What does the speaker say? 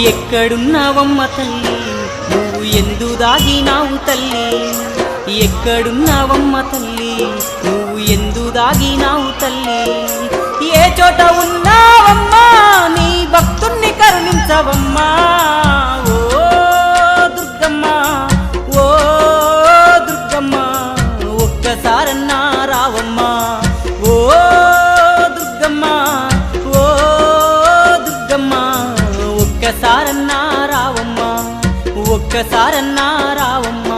ఎక్కడున్నావమ్మ తల్లి? నువ్వు ఎందు దాగినావు తల్లి? ఎక్కడున్నావమ్మ తల్లి? నువ్వు ఎందు దాగినావు తల్లి? ఏ చోట ఉన్నావమ్మా? నీ భక్తుణ్ణి కరుణించవమ్మా. ఓ దుర్గమ్మ ఓ దుర్గమ్మ ఒక్కసారన్నా ఒక్కసారన్నా రావమ్మా ఒక్కసారన్నా రావమ్మా.